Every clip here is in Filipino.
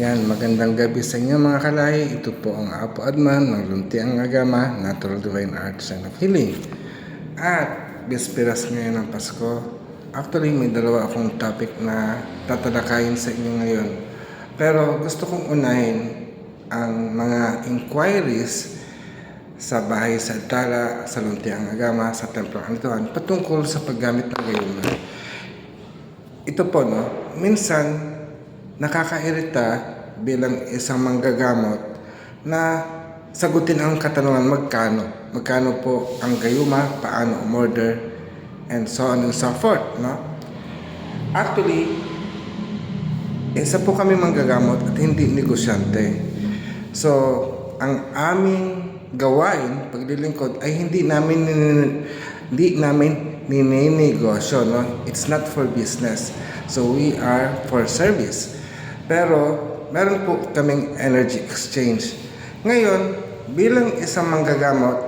Ayan, magandang gabi sa inyo mga kalahi. Ito po ang Apo Adman ng Luntiang Agama, Natural Divine Arts and of Healing. At, bisperas ngayon ng Pasko. Actually, may dalawa akong topic na tatalakayin sa inyo ngayon. Pero gusto kong unahin ang mga inquiries sa bahay sa Tala, sa Luntiang Agama, sa Templo Antuan, patungkol sa paggamit ng gayuma. Ito po, no, minsan nakakairita bilang isang manggagamot na sagutin ang katanungan magkano. Magkano po ang gayuma, paano umorder, and so on and so forth. No? Actually, isa po kami manggagamot at hindi negosyante. So, ang aming gawain, paglilingkod, ay hindi namin hindi namin nininegosyo, no? It's not for business. So, we are for service. Pero, meron po kaming energy exchange. Ngayon, bilang isang manggagamot,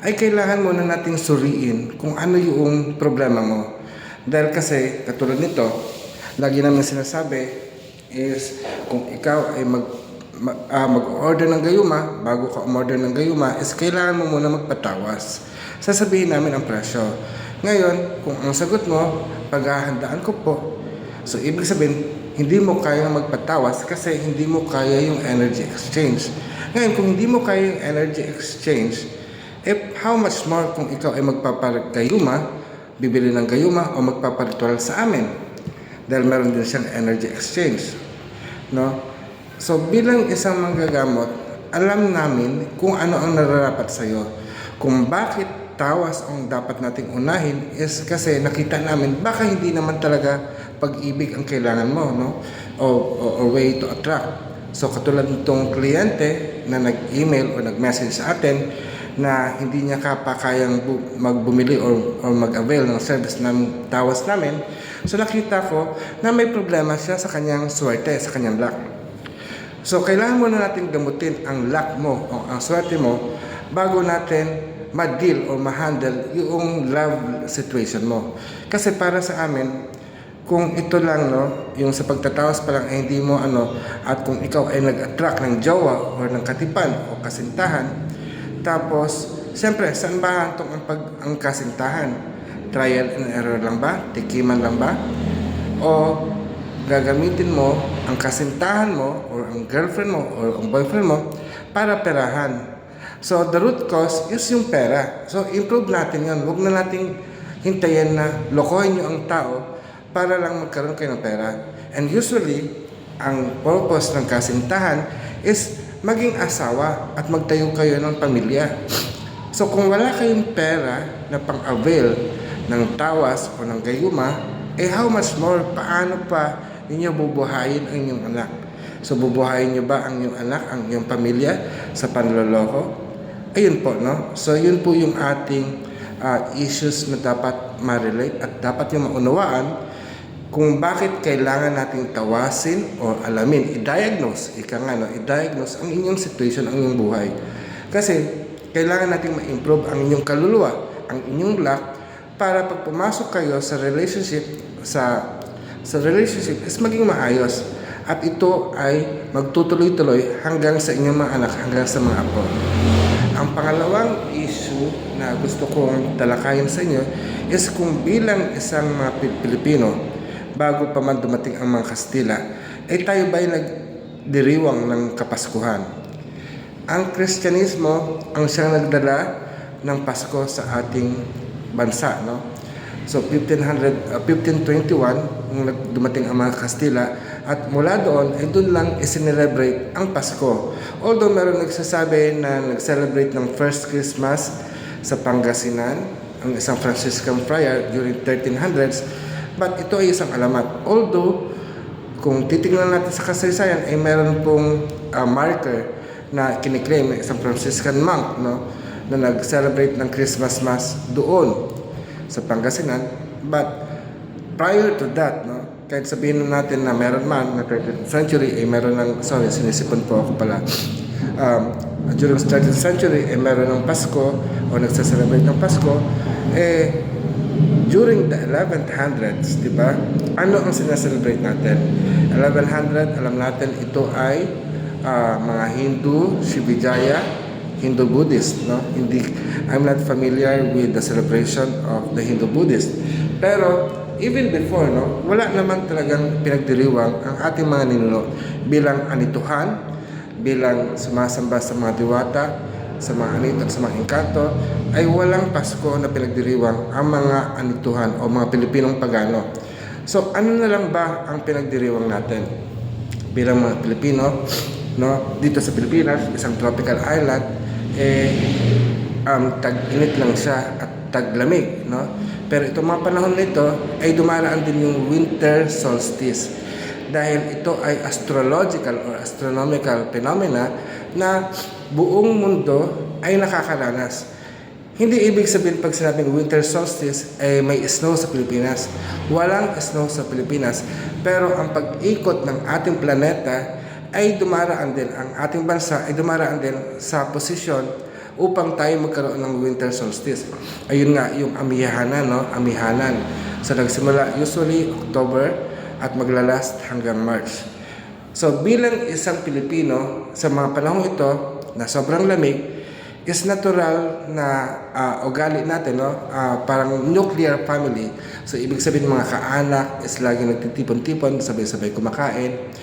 ay kailangan muna nating suriin kung ano yung problema mo. Dahil kasi, katulad nito, lagi namin sinasabi is kung ikaw ay mag ma- ah, mag-order ng gayuma, bago ka umorder ng gayuma, is kailangan mo muna magpatawas. Sasabihin namin ang presyo. Ngayon, kung ang sagot mo, paghahandaan ko po. So, ibig sabihin, hindi mo kaya magpatawas kasi hindi mo kaya yung energy exchange. Ngayon, kung hindi mo kaya yung energy exchange, eh, how much more kung ikaw ay magpaparagayuma, bibili ng gayuma o magpaparitual sa amin? Dahil meron din siyang energy exchange. No? So bilang isang manggagamot, alam namin kung ano ang nararapat sa iyo. Kung bakit tawas ang dapat nating unahin is kasi nakita namin baka hindi naman talaga pag-ibig ang kailangan mo, no? O, o, o way to attract. So katulad nitong kliyente na nag-email o nag-message sa atin na hindi niya ka pa kayang bu- magbumili or, or mag-avail ng service ng tawas namin. So nakita ko na may problema siya sa kanyang swerte, sa kanyang luck. So, kailangan muna natin gamutin ang luck mo o ang swerte mo bago natin ma-deal o ma-handle yung love situation mo. Kasi para sa amin, kung ito lang, no, yung sa pagtatawas pa lang ay hindi mo ano, at kung ikaw ay nag-attract ng jowa o ng katipan o kasintahan, tapos, siyempre, saan ba hantong ang, pag, ang kasintahan? Trial and error lang ba? Tikiman lang ba? O gagamitin mo ang kasintahan mo or ang girlfriend mo or ang boyfriend mo para perahan. So, the root cause is yung pera. So, improve natin yun. Huwag na nating hintayin na lokohin nyo ang tao para lang magkaroon kayo ng pera. And usually, ang purpose ng kasintahan is maging asawa at magtayo kayo ng pamilya. So, kung wala kayong pera na pang-avail ng tawas o ng gayuma, eh how much more, paano pa ninyo bubuhayin ang inyong anak? So bubuhayin nyo ba ang inyong anak, ang inyong pamilya sa panloloko? Ayun po, no? So yun po yung ating ah, issues na dapat ma-relate at dapat yung maunawaan kung bakit kailangan nating tawasin o alamin, i-diagnose, ika nga, no? i-diagnose ang inyong situation, ang inyong buhay. Kasi kailangan nating ma-improve ang inyong kaluluwa, ang inyong luck, para pag pumasok kayo sa relationship, sa sa relationship is maging maayos. At ito ay magtutuloy-tuloy hanggang sa inyong mga anak, hanggang sa mga apo. Ang pangalawang issue na gusto kong talakayin sa inyo is kung bilang isang mga Pi- Pilipino, bago pa man dumating ang mga Kastila, ay tayo ba'y nagdiriwang ng Kapaskuhan? Ang Kristyanismo ang siyang nagdala ng Pasko sa ating bansa, no? So 1500 uh, 1521 nung dumating ang mga Kastila at mula doon ay doon lang isinelebrate ang Pasko. Although meron nagsasabi na nag-celebrate ng first Christmas sa Pangasinan, ang isang Franciscan friar during 1300s, but ito ay isang alamat. Although kung titingnan natin sa kasaysayan ay meron pong uh, marker na kiniklaim ng isang Franciscan monk no na nag-celebrate ng Christmas Mass doon sa Pangasinan but prior to that no kahit sabihin na natin na meron man na 13th century ay meron ng sorry sinisipon po ako pala um, during the 13th century ay meron ng Pasko o nagsa-celebrate ng Pasko eh during the 1100s, di ba? Ano ang sinaselebrate natin? 1100, alam natin ito ay ah, mga Hindu, Shivijaya, Hindu Buddhist, no? Hindi I'm not familiar with the celebration of the Hindu Buddhist. Pero even before, no, wala naman talagang pinagdiriwang ang ating mga ninuno bilang anituhan, bilang sumasamba sa mga diwata, sa mga anito at sa mga engkanto, ay walang Pasko na pinagdiriwang ang mga anituhan o mga Pilipinong pagano. So, ano na lang ba ang pinagdiriwang natin? Bilang mga Pilipino, no, dito sa Pilipinas, isang tropical island, eh, um, tag-init lang siya at taglamig, no? Pero itong mga panahon nito ay dumaraan din yung winter solstice dahil ito ay astrological or astronomical phenomena na buong mundo ay nakakaranas. Hindi ibig sabihin pag sinabing winter solstice ay may snow sa Pilipinas. Walang snow sa Pilipinas. Pero ang pag-ikot ng ating planeta ay dumaraan din, ang ating bansa ay dumaraan din sa posisyon upang tayo magkaroon ng winter solstice. Ayun nga, yung amihanan, no? Amihanan. So nagsimula usually October at maglalast hanggang March. So bilang isang Pilipino sa mga panahong ito na sobrang lamig, is natural na ah, ugali natin, no? Ah, parang nuclear family. So ibig sabihin mga kaanak is lagi nagtitipon-tipon, sabay-sabay kumakain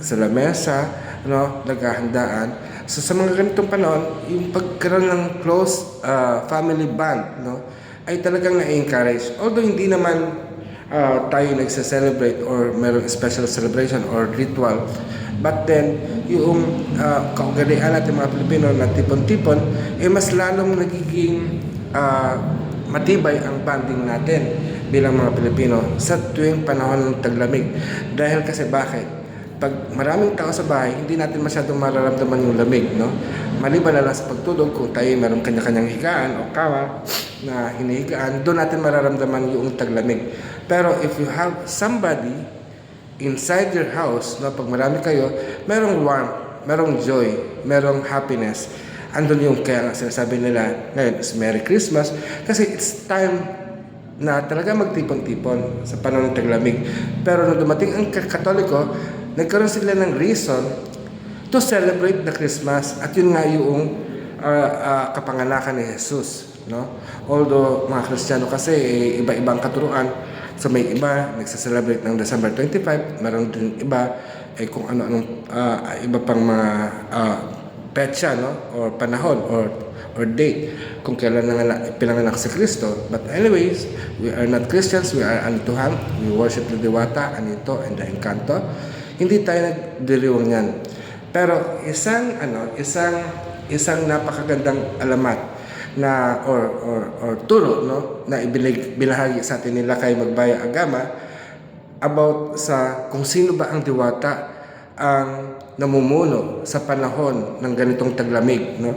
sa lamesa, no, naghahandaan. So sa mga ganitong panahon, yung pagkaroon ng close ah, family band, no, ay talagang na-encourage. Although hindi naman ah, tayo nagse-celebrate or merong special celebration or ritual, but then yung uh, kaugalian natin mga Pilipino na tipon-tipon, eh mas lalong nagiging ah, matibay ang banding natin bilang mga Pilipino sa tuwing panahon ng taglamig. Dahil kasi bakit? pag maraming tao sa bahay, hindi natin masyadong mararamdaman yung lamig, no? Maliban na lang sa pagtulog, kung tayo meron kanya-kanyang higaan o kawa na hinihigaan, doon natin mararamdaman yung taglamig. Pero if you have somebody inside your house, no, pag marami kayo, merong warmth, merong joy, merong happiness. Andun yung kaya nga sinasabi nila, ngayon is Merry Christmas, kasi it's time na talaga magtipon-tipon sa panahon ng taglamig. Pero nung dumating ang ka- katoliko, nagkaroon sila ng reason to celebrate the Christmas at yun nga yung ah, ah, kapanganakan ni Jesus. No? Although mga Kristiyano kasi eh, iba-ibang katuruan, so may iba nagsa-celebrate ng December 25, meron din iba eh kung ano-anong ah, iba pang mga ah, petsa no or panahon or or date kung kailan nanganak, pinanganak si Kristo. But anyways, we are not Christians, we are Anituhan, we worship the Diwata, Anito, and the Encanto. Hindi tayo nagdiriwang yan. Pero isang ano, isang isang napakagandang alamat na or or or turo no? Na ibinig binahagi sa atin nila kay Magbaya Agama about sa kung sino ba ang diwata ang namumuno sa panahon ng ganitong taglamig no?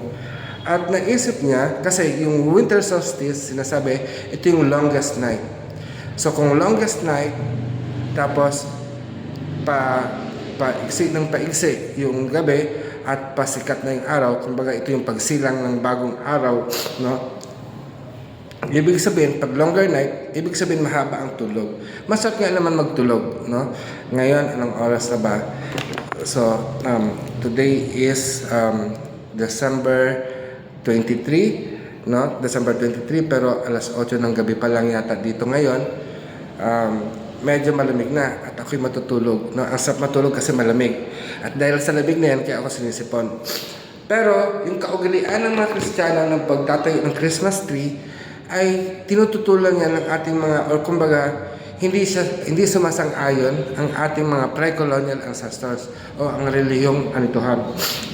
At naisip niya kasi yung winter solstice sinasabi ito yung longest night. So kung longest night tapos pa paiksi ng paiksi yung gabi at pasikat na yung araw kumbaga ito yung pagsilang ng bagong araw no Ibig sabihin, pag longer night, ibig sabihin mahaba ang tulog. Masarap nga naman magtulog, no? Ngayon, anong oras na ba? So, um, today is um, December 23, no? December 23, pero alas 8 ng gabi pa lang yata dito ngayon. Um, medyo malamig na at ako'y matutulog. No? Ang sarap matulog kasi malamig. At dahil sa lamig na yan, kaya ako sinisipon. Pero yung kaugalian ng mga Kristiyano ng pagtatayo ng Christmas tree ay tinututulan niya ng ating mga or kumbaga hindi siya hindi sumasang-ayon ang ating mga pre-colonial ancestors o ang relihiyong anituhan.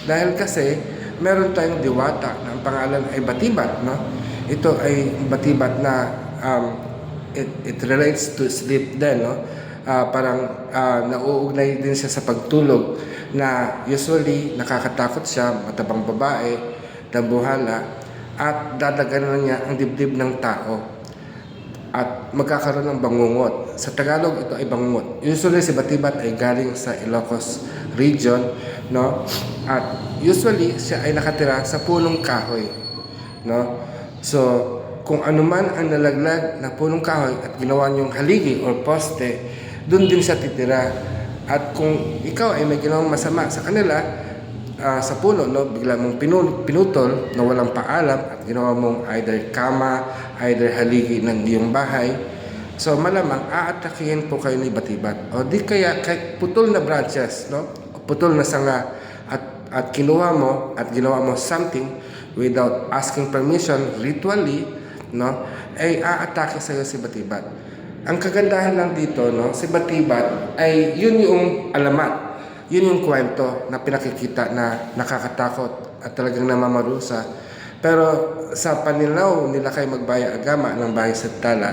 Dahil kasi meron tayong diwata na ang pangalan ay Batibat, no? Ito ay Batibat na um, it, it relates to sleep din, no? Ah, parang ah, nauugnay din siya sa pagtulog na usually nakakatakot siya, matabang babae, dambuhala, at dadaganan niya ang dibdib ng tao at magkakaroon ng bangungot. Sa Tagalog, ito ay bangungot. Usually, si Batibat ay galing sa Ilocos region, no? At usually, siya ay nakatira sa punong kahoy, no? So, kung ano man ang nalaglag na punong kahoy at ginawa niyong haligi or poste, doon din siya titira. At kung ikaw ay may ginawang masama sa kanila, ah, sa puno, no, bigla mong pinul- pinutol na walang paalam at ginawa mong either kama, either haligi ng iyong bahay, so malamang aatakihin po kayo ni Batibat. O di kaya kahit putol na branches, no, putol na sanga at, at kinuha mo at ginawa mo something without asking permission ritually, no, ay aatake sa iyo si Batibat. Ang kagandahan lang dito, no, si Batibat ay yun yung alamat yun yung kwento na pinakikita na nakakatakot at talagang namamarusa. Pero sa panilaw nila kay Magbaya Agama ng Bahay sa Tala,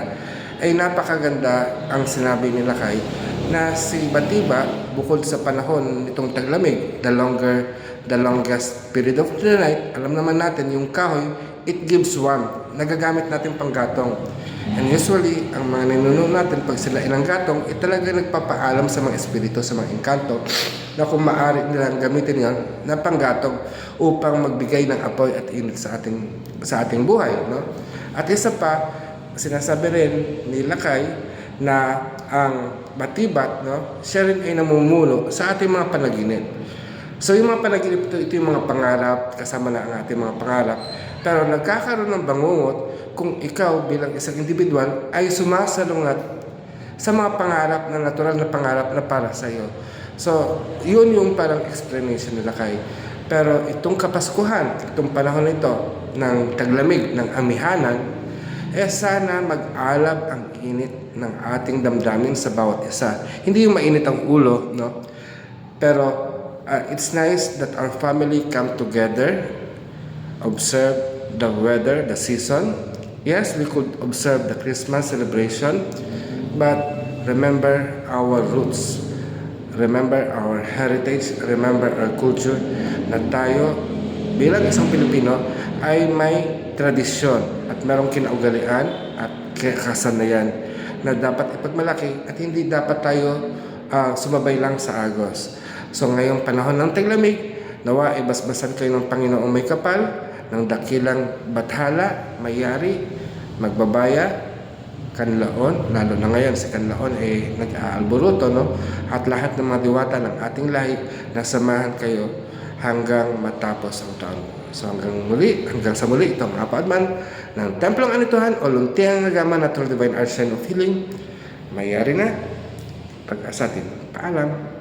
ay napakaganda ang sinabi nila kay na si Batiba bukod sa panahon nitong taglamig, the longer the longest period of the night, alam naman natin yung kahoy, it gives warmth. Nagagamit natin pang gatong. And usually, ang mga ninuno natin pag sila ilang gatong, eh talaga nagpapaalam sa mga espiritu, sa mga engkanto, na kung maaari nilang gamitin yon na panggatong upang magbigay ng apoy at init sa ating sa ating buhay, no? At isa pa, sinasabi rin ni Lakay na ang batibat, no, siya rin ay namumuno sa ating mga panaginip. So yung mga panaginip ito, ito yung mga pangarap, kasama na ang ating mga pangarap. Pero nagkakaroon ng bangungot kung ikaw bilang isang individual ay sumasalungat sa mga pangarap na natural na pangarap na para sa iyo. So, yun yung parang explanation nila kay. Pero itong kapaskuhan, itong panahon ito ng taglamig, ng amihanan, eh sana mag-alab ang init ng ating damdamin sa bawat isa. Hindi yung mainit ang ulo, no? Pero uh, it's nice that our family come together, observe the weather, the season. Yes, we could observe the Christmas celebration, but remember our roots. Remember our heritage, remember our culture na tayo bilang isang Pilipino ay may tradisyon at merong kinaugalian at kasanayan na dapat ipagmalaki at hindi dapat tayo ah, sumabay lang sa agos. So ngayong panahon ng taglamig, nawa ibasbasan kayo ng Panginoong may kapal, ng dakilang bathala, mayari, magbabaya, kanlaon, lalo na ngayon si kanlaon ay nag-aalboruto, no? At lahat ng mga diwata ng ating lahi, nasamahan kayo hanggang matapos ang taon. So hanggang muli, hanggang sa muli, itong apaadman ng Templong Anituhan o Luntiang Agama Natural Divine Arts of Healing, mayari na, pag-asatin. Paalam.